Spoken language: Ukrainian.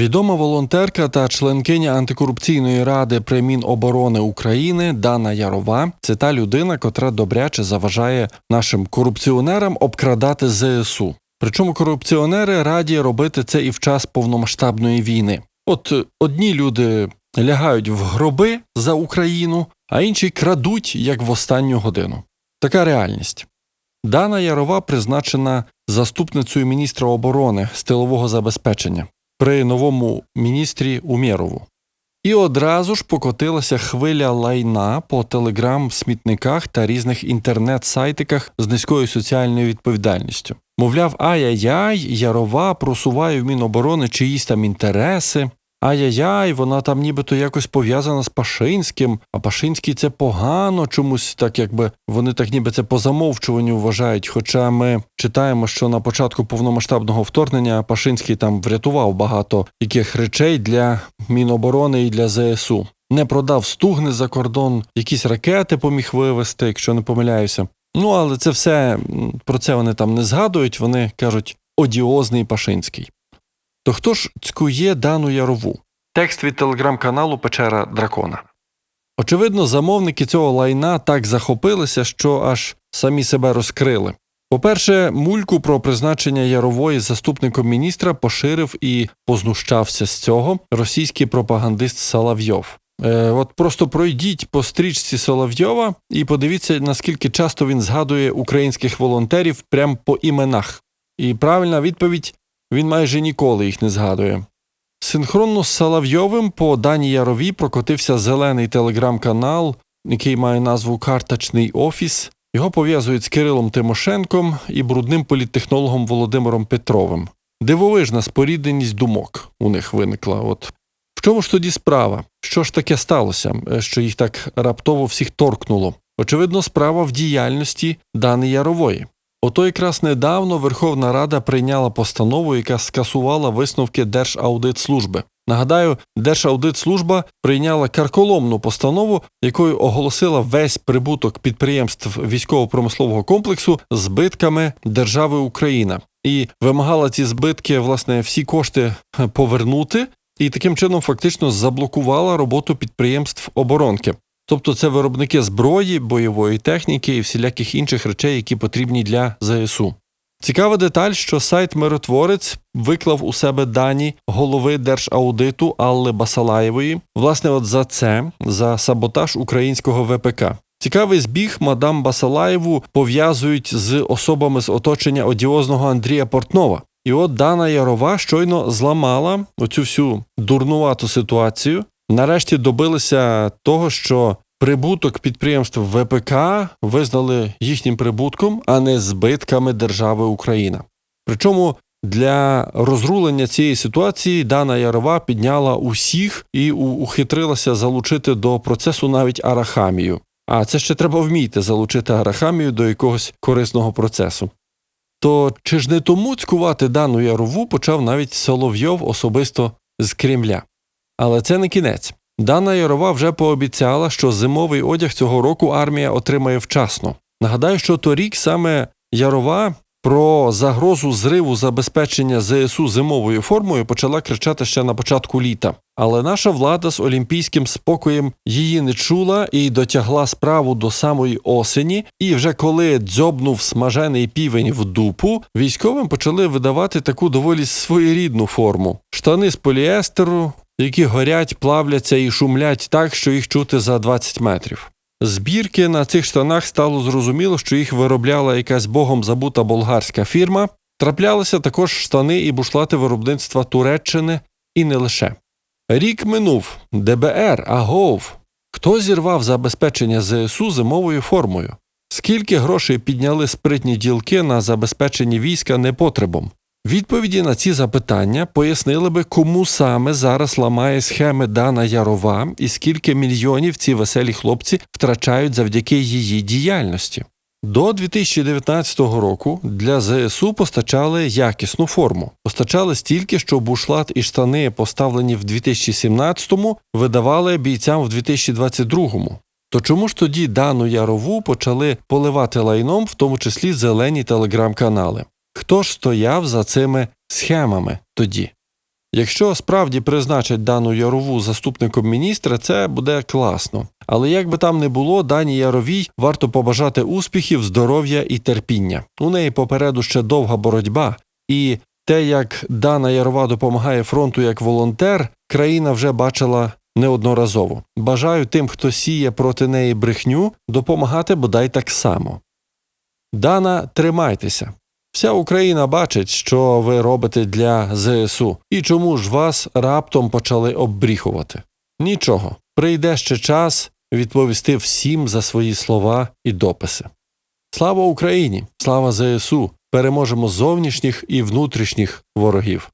Відома волонтерка та членкиня антикорупційної ради при Міноборони України Дана Ярова це та людина, котра добряче заважає нашим корупціонерам обкрадати ЗСУ. Причому корупціонери раді робити це і в час повномасштабної війни. От е, одні люди лягають в гроби за Україну, а інші крадуть як в останню годину. Така реальність. Дана Ярова призначена заступницею міністра оборони з тилового забезпечення при новому міністрі Умєрову. І одразу ж покотилася хвиля лайна по телеграм-смітниках та різних інтернет-сайтиках з низькою соціальною відповідальністю. Мовляв, ай-яй-яй, Ярова просуває в Міноборони чиїсь там інтереси. Ай-яй-яй, вона там нібито якось пов'язана з Пашинським, а Пашинський це погано чомусь, так якби вони так ніби це по замовчуванню вважають. Хоча ми читаємо, що на початку повномасштабного вторгнення Пашинський там врятував багато яких речей для Міноборони і для ЗСУ. Не продав стугни за кордон, якісь ракети поміг вивезти, якщо не помиляюся. Ну але це все про це вони там не згадують. Вони кажуть одіозний Пашинський. То хто ж цькує дану ярову? Текст від телеграм-каналу Печера Дракона. Очевидно, замовники цього лайна так захопилися, що аж самі себе розкрили. По-перше, мульку про призначення Ярової заступником міністра поширив і познущався з цього російський пропагандист Соловйов. Е, от просто пройдіть по стрічці Соловйова і подивіться, наскільки часто він згадує українських волонтерів прямо по іменах. І правильна відповідь він майже ніколи їх не згадує. Синхронно з Соловйовим по Дані Ярові прокотився зелений телеграм-канал, який має назву Карточний офіс. Його пов'язують з Кирилом Тимошенком і брудним політтехнологом Володимиром Петровим. Дивовижна спорідненість думок у них виникла. От в чому ж тоді справа? Що ж таке сталося, е, що їх так раптово всіх торкнуло? Очевидно, справа в діяльності Дани Ярової. Ото якраз недавно Верховна Рада прийняла постанову, яка скасувала висновки Держаудитслужби. Нагадаю, Держаудитслужба прийняла карколомну постанову, якою оголосила весь прибуток підприємств військово-промислового комплексу збитками держави Україна і вимагала ці збитки, власне, всі кошти е, повернути, і таким чином фактично заблокувала роботу підприємств оборонки. Тобто це виробники зброї, бойової техніки і всіляких інших речей, які потрібні для ЗСУ. Цікава деталь, що сайт Миротворець виклав у себе дані голови Держаудиту Алли Басалаєвої, власне, от за це, за саботаж українського ВПК. Цікавий збіг мадам Басалаєву пов'язують з особами з оточення одіозного Андрія Портнова. І от Дана Ярова щойно зламала оцю всю дурнувату ситуацію. Нарешті добилися того, що прибуток підприємств ВПК визнали їхнім прибутком, а не збитками держави Україна. Причому для розрулення цієї ситуації Дана Ярова підняла усіх і ухитрилася залучити до процесу навіть арахамію. А це ще треба вміти залучити арахамію до якогось корисного процесу. То чи ж не тому цькувати Дану Ярову почав навіть Соловйов особисто з Кремля? Але це не кінець. Дана Ярова вже пообіцяла, що зимовий одяг цього року армія отримає вчасно. Нагадаю, що торік саме Ярова про загрозу зриву забезпечення ЗСУ зимовою формою почала кричати ще на початку літа. Але наша влада з олімпійським спокоєм її не чула і дотягла справу до самої осені. І вже коли дзьобнув смажений півень в дупу, військовим почали видавати таку доволі своєрідну форму: штани з поліестеру, які горять, плавляться і шумлять так, що їх чути за 20 метрів. Збірки на цих штанах стало зрозуміло, що їх виробляла якась богом забута болгарська фірма. Траплялися також штани і бушлати виробництва Туреччини і не лише. Рік минув ДБР, агов. Хто зірвав забезпечення ЗСУ зимовою формою? Скільки грошей підняли спритні ділки на забезпечення війська непотребом? Відповіді на ці запитання пояснили би, кому саме зараз ламає схеми Дана Ярова і скільки мільйонів ці веселі хлопці втрачають завдяки її діяльності. До 2019 року для ЗСУ постачали якісну форму. Постачали стільки, що бушлат і штани, поставлені в 2017-му, видавали бійцям в 2022-му. То чому ж тоді дану ярову почали поливати лайном, в тому числі зелені телеграм-канали? Хто ж стояв за цими схемами тоді? Якщо справді призначать дану Ярову заступником міністра, це буде класно. Але як би там не було, дані Яровій варто побажати успіхів, здоров'я і терпіння. У неї попереду ще довга боротьба, і те, як Дана Ярова допомагає фронту як волонтер, країна вже бачила неодноразово. Бажаю тим, хто сіє проти неї брехню, допомагати бодай так само. Дана, тримайтеся. Вся Україна бачить, що ви робите для ЗСУ, і чому ж вас раптом почали оббріхувати. Нічого, прийде ще час відповісти всім за свої слова і дописи. Слава Україні! Слава ЗСУ! Переможемо зовнішніх і внутрішніх ворогів.